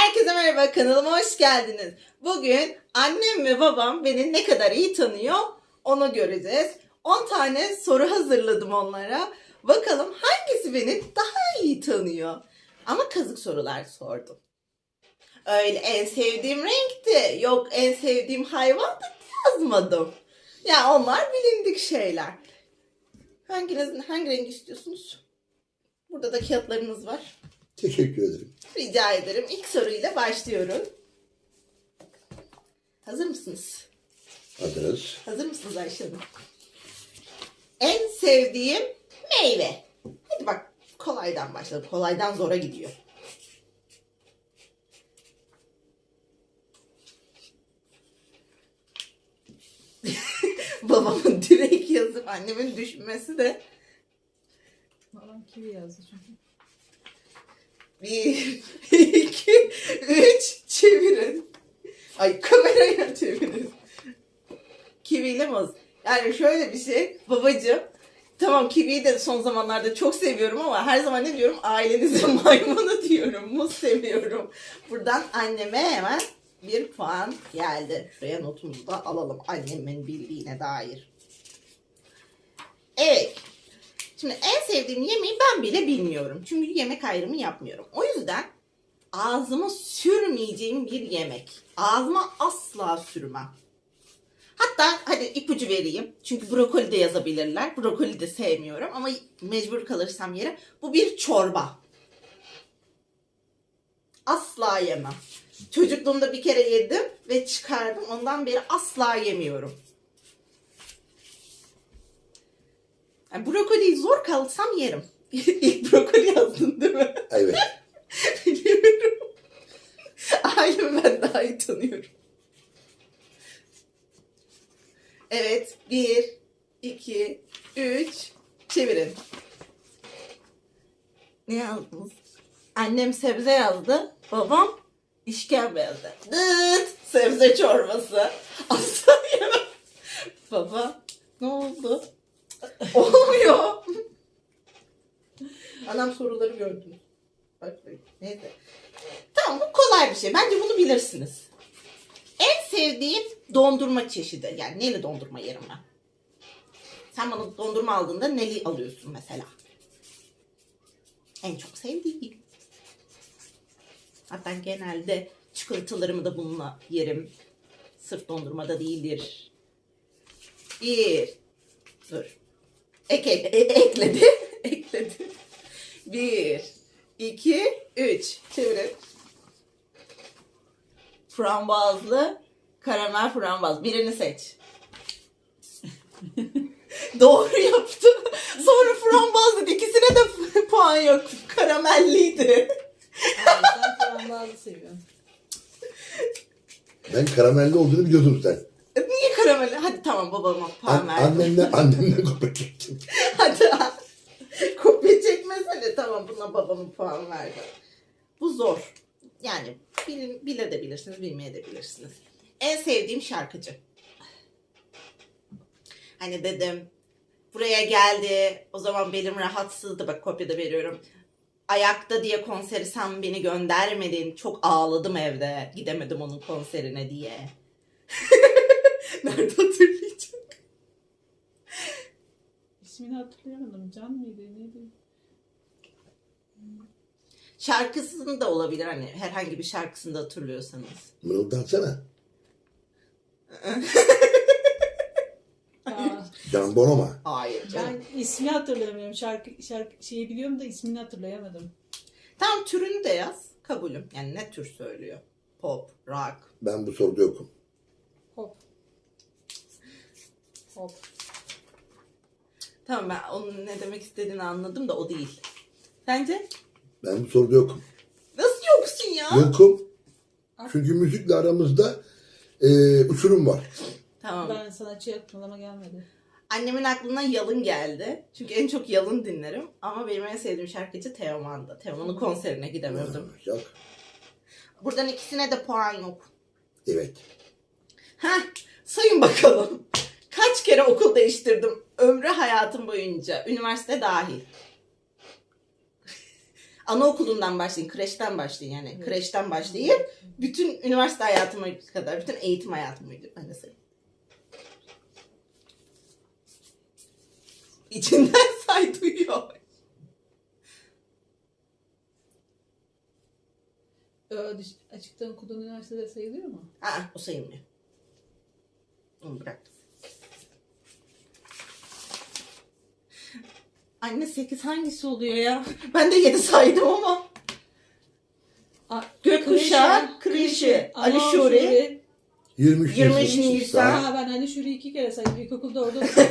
Herkese merhaba kanalıma hoş geldiniz. Bugün annem ve babam beni ne kadar iyi tanıyor onu göreceğiz. 10 tane soru hazırladım onlara. Bakalım hangisi beni daha iyi tanıyor. Ama kazık sorular sordum. Öyle en sevdiğim renkti. Yok en sevdiğim hayvandı yazmadım. Ya onlar bilindik şeyler. Hanginizin hangi rengi istiyorsunuz? Burada da kağıtlarınız var. Teşekkür ederim. Rica ederim. İlk soruyla başlıyorum. Hazır mısınız? Hazırız. Hazır mısınız Ayşe Hanım? En sevdiğim meyve. Hadi bak kolaydan başladım. Kolaydan zora gidiyor. Babamın direkt yazıp annemin düşmesi de Babam kivi yazdı çünkü. Bir, iki, üç, çevirin. Ay kameraya çevirin. Kiviyle muz. Yani şöyle bir şey, babacığım. Tamam kiviyi de son zamanlarda çok seviyorum ama her zaman ne diyorum? Ailenizin maymunu diyorum. Muz seviyorum. Buradan anneme hemen bir puan geldi. Şuraya notumuzu da alalım. Annemin bildiğine dair. Evet. Şimdi en sevdiğim yemeği ben bile bilmiyorum. Çünkü yemek ayrımı yapmıyorum. O yüzden ağzıma sürmeyeceğim bir yemek. Ağzıma asla sürmem. Hatta hadi ipucu vereyim. Çünkü brokoli de yazabilirler. Brokoli de sevmiyorum ama mecbur kalırsam yere. Bu bir çorba. Asla yemem. Çocukluğumda bir kere yedim ve çıkardım. Ondan beri asla yemiyorum. Yani brokoliyi zor kalsam yerim. İlk brokoli yazdın değil mi? Evet. Biliyorum. Ailemi ben daha iyi tanıyorum. Evet. Bir, iki, üç. Çevirin. Ne yazdınız? Annem sebze yazdı. Babam işkembe yazdı. Dıt! Sebze çorbası. Asla yemem. Baba ne oldu? Olmuyor. Anam soruları gördünüz. Bak, bak, Neyse. Tamam bu kolay bir şey. Bence bunu bilirsiniz. En sevdiğim dondurma çeşidi. Yani neli dondurma yerim ben. Sen bana dondurma aldığında neli alıyorsun mesela? En çok sevdiğim. Hatta genelde çikolatalarımı da bununla yerim. Sırf dondurmada değildir. Bir. Dur. Ek, ek- e- ekledi. ekledi. Bir, iki, üç. Çevirin. Frambuazlı, karamel frambuaz. Birini seç. Doğru yaptı. Sonra frambuaz dedi. İkisine de puan yok. Karamelliydi. Yani sen frambuazı seviyorsun. Ben karamelli olduğunu biliyordum sen. Niye karamel? Tamam babama puan An- verdim. annemden kopya çektim. Hadi kopya çekmesene tamam buna babama puan verdim. Bu zor. Yani bil, bile de bilirsiniz bilmeye de bilirsiniz. En sevdiğim şarkıcı. Hani dedim buraya geldi o zaman belim rahatsızdı bak kopyada veriyorum. Ayakta diye konseri sen beni göndermedin. Çok ağladım evde. Gidemedim onun konserine diye. Nerede hatırlayacağım? İsmini hatırlayamadım. Can mıydı? Neydi? Şarkısını da olabilir hani herhangi bir şarkısını da hatırlıyorsanız. Mırıldansana. Aa, Can Bonomo. Hayır canım. ben ismi hatırlayamıyorum. Şarkı, şarkı şeyi biliyorum da ismini hatırlayamadım. Tam türünü de yaz. Kabulüm. Yani ne tür söylüyor? Pop, rock. Ben bu soruda yokum. Hop. Hop. Tamam ben onun ne demek istediğini anladım da o değil. Sence? Ben bu soruda yokum. Nasıl yoksun ya? Yokum. Çünkü müzikle aramızda e, uçurum var. Tamam. Ben sanatçı aklıma gelmedi. Annemin aklına Yalın geldi. Çünkü en çok Yalın dinlerim. Ama benim en sevdiğim şarkıcı Teoman'dı. Teoman'ın konserine gidemiyordum. Yok. Buradan ikisine de puan yok. Evet. Heh, sayın bakalım. Kaç kere okul değiştirdim ömrü hayatım boyunca. Üniversite dahil. anaokulundan başlayın, kreşten başlayın yani. Evet. Kreşten başlayıp bütün üniversite hayatıma kadar, bütün eğitim de sayayım. İçinden say duyuyor. Açıktan okuduğun üniversitede sayılıyor mu? Aa, o sayılmıyor. Onu bıraktım. Anne 8 hangisi oluyor ya? Ben de 7 saydım ama. A- Gökkuşağı, Krişi, Ali Şuri, 23, 23 Nisan. Nisan. Ha ben hani Şuri'yi iki kere saydım. İlkokulda orada okudum.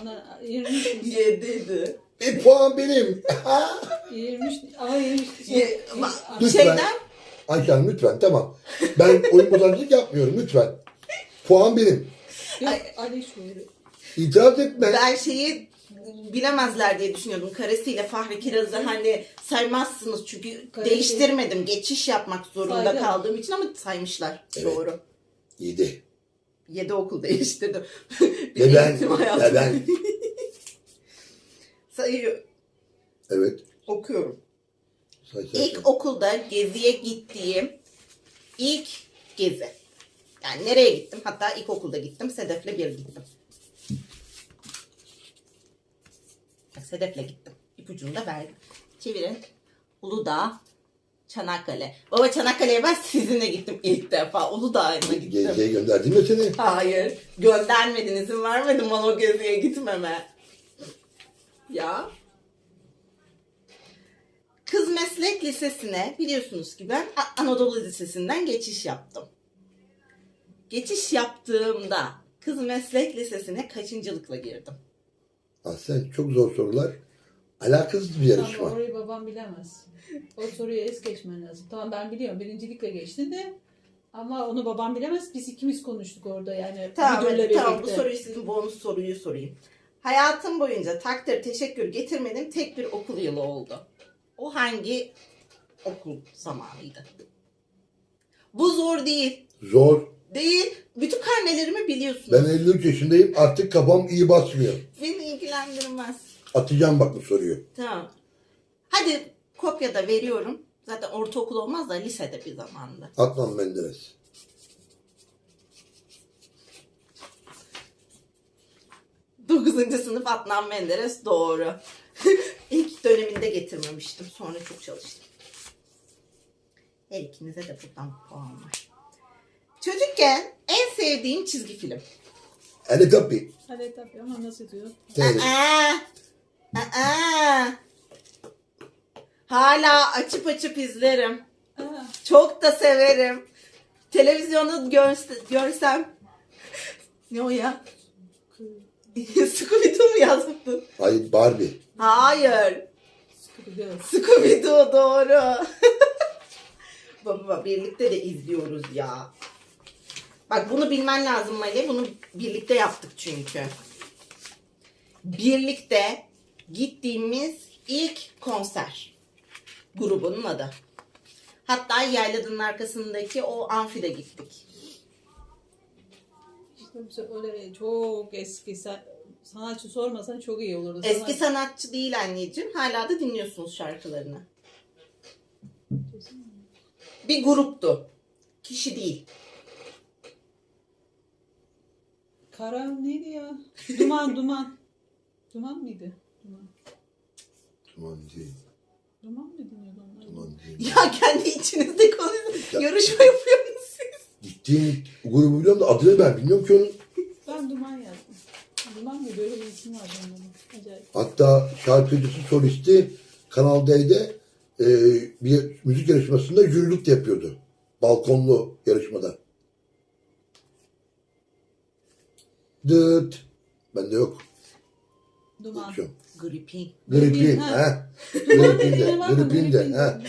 Ondan 23 Nisan. 7'di. Bir puan benim. 23 ama 23 Ye- ama Şey, Lütfen. Şeyden Ayşe Hanım lütfen tamam. Ben oyun bozancılık yapmıyorum lütfen. Puan benim. Yok Ali Şuri. İtiraz etme. ben şeyi bilemezler diye düşünüyordum. Karesiyle Fahri Kiraz'ı hani saymazsınız çünkü Karesi- değiştirmedim. Geçiş yapmak zorunda Saydım. kaldığım için ama saymışlar. Evet. Doğru. 7. 7 okul değiştirdim. Ve ben, ve ben. Sayıyor, Evet. okuyorum. Say, say, say. İlk okulda geziye gittiğim ilk gezi. Yani nereye gittim? Hatta ilk okulda gittim. Sedef'le bir gittim. Sedef'le gittim. İpucunu da verdim. Çevirin. Uludağ, Çanakkale. Baba Çanakkale'ye ben sizinle gittim ilk defa. Uludağ'a gittim. Geziye gönderdim ya seni. Hayır. Göndermedin. izin vermedin bana o geziye gitmeme. Ya. Kız Meslek Lisesi'ne biliyorsunuz ki ben Anadolu Lisesi'nden geçiş yaptım. Geçiş yaptığımda Kız Meslek Lisesi'ne kaçıncılıkla girdim? Ah sen çok zor sorular. Alakasız bir Ama yarışma. orayı babam bilemez. O soruyu es geçmen lazım. Tamam ben biliyorum birincilikle geçti de ama onu babam bilemez. Biz ikimiz konuştuk orada yani Tamam, hadi, tamam bu soruyu sizin bonus soruyu sorayım. Hayatım boyunca takdir teşekkür getirmedim tek bir okul yılı oldu. O hangi okul zamanıydı? Bu zor değil. Zor. Değil. Bütün karnelerimi biliyorsunuz. Ben 53 yaşındayım artık kafam iyi basmıyor. Beni ilgilendirmez. Atacağım bak bu soruyu. Tamam. Hadi kopya da veriyorum. Zaten ortaokul olmaz da lisede bir zamanda. Adnan Menderes. Dokuzuncu sınıf Adnan Menderes doğru. İlk döneminde getirmemiştim. Sonra çok çalıştım. Her ikinize de buradan puan var. Çocukken en sevdiğim çizgi film. Hadi tabii ama nasıl diyor? Aa, aa. Hala açıp açıp izlerim. Aa, Çok da severim. Televizyonu görse, görsem ne o ya? Scooby-Doo mu yazdın? Hayır Barbie. Hayır. Scooby-Doo. Scooby-Doo doğru. Baba birlikte de izliyoruz ya. Bak bunu bilmen lazım Mali. Bunu birlikte yaptık çünkü. Birlikte gittiğimiz ilk konser. Grubunun adı. Hatta Yayladığın arkasındaki o amfide gittik. İşte öyle çok eski sa- sanatçı sormasan çok iyi olurdu. Eski Sanat- sanatçı değil anneciğim. Hala da dinliyorsunuz şarkılarını. Bir gruptu. Kişi değil. Kara neydi ya? Duman duman. Duman mıydı? Duman. Aman değil. Duman mı dinliyordu onlar? Aman değil. Ya kendi içinizde konuşuyorsunuz. Yarışma yapıyorsunuz siz. Gittiğim grubu biliyorum da adını ben bilmiyorum ki onun. Ben duman yazdım. Duman mıydı? Öyle bir isim vardı onların. Acayip. Hatta şarkıcısı solisti Kanal D'de e, bir müzik yarışmasında jürilik de yapıyordu. Balkonlu yarışmada. Dıt. Bende yok. Duman. Yok. Gripin. Gripin. ha. Gripin de. Gripin de. ha.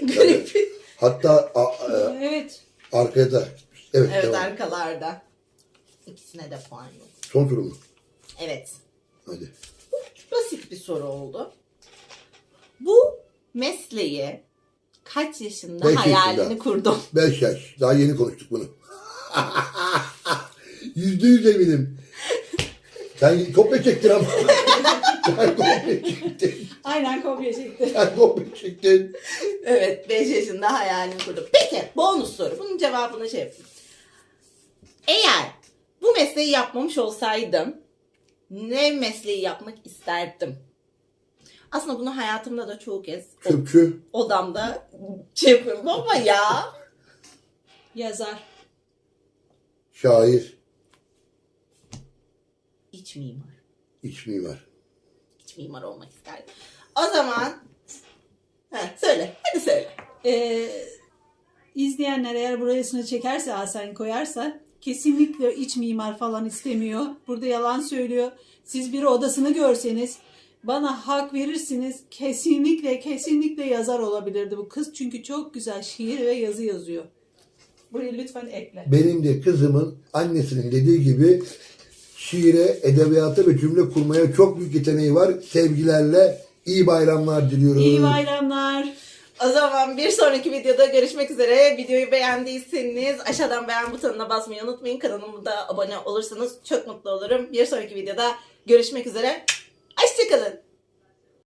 Gripin. Hatta a, a, Evet. arkada. Evet, Evet devam. arkalarda. İkisine de puan yok. Son soru mu? Evet. Hadi. Basit bir soru oldu. Bu mesleği kaç yaşında Beş hayalini yaşında. kurdum? 5 yaş. Daha yeni konuştuk bunu. Yüzde yüz eminim. Sen kopya çektin ama. Sen kopya çektin. Aynen kopya çekti. Sen kopya çektin. Evet 5 yaşında hayalim kurdum. Peki bonus soru. Bunun cevabını şey yapayım. Eğer bu mesleği yapmamış olsaydım ne mesleği yapmak isterdim? Aslında bunu hayatımda da çoğu kez Çöpçü. odamda şey yapıyorum ama ya. Yazar. Şair. İç mimar. iç mimar. İç mimar olmak isterdim. O zaman Heh, söyle. Hadi söyle. Ee, izleyenler eğer burasını çekerse Hasan koyarsa kesinlikle iç mimar falan istemiyor. Burada yalan söylüyor. Siz bir odasını görseniz bana hak verirsiniz. Kesinlikle kesinlikle yazar olabilirdi bu kız. Çünkü çok güzel şiir ve yazı yazıyor. Burayı lütfen ekle. Benim de kızımın annesinin dediği gibi şiire, edebiyata ve cümle kurmaya çok büyük yeteneği var. Sevgilerle iyi bayramlar diliyoruz. İyi bayramlar. O zaman bir sonraki videoda görüşmek üzere. Videoyu beğendiyseniz aşağıdan beğen butonuna basmayı unutmayın. Kanalıma da abone olursanız çok mutlu olurum. Bir sonraki videoda görüşmek üzere. Hoşçakalın.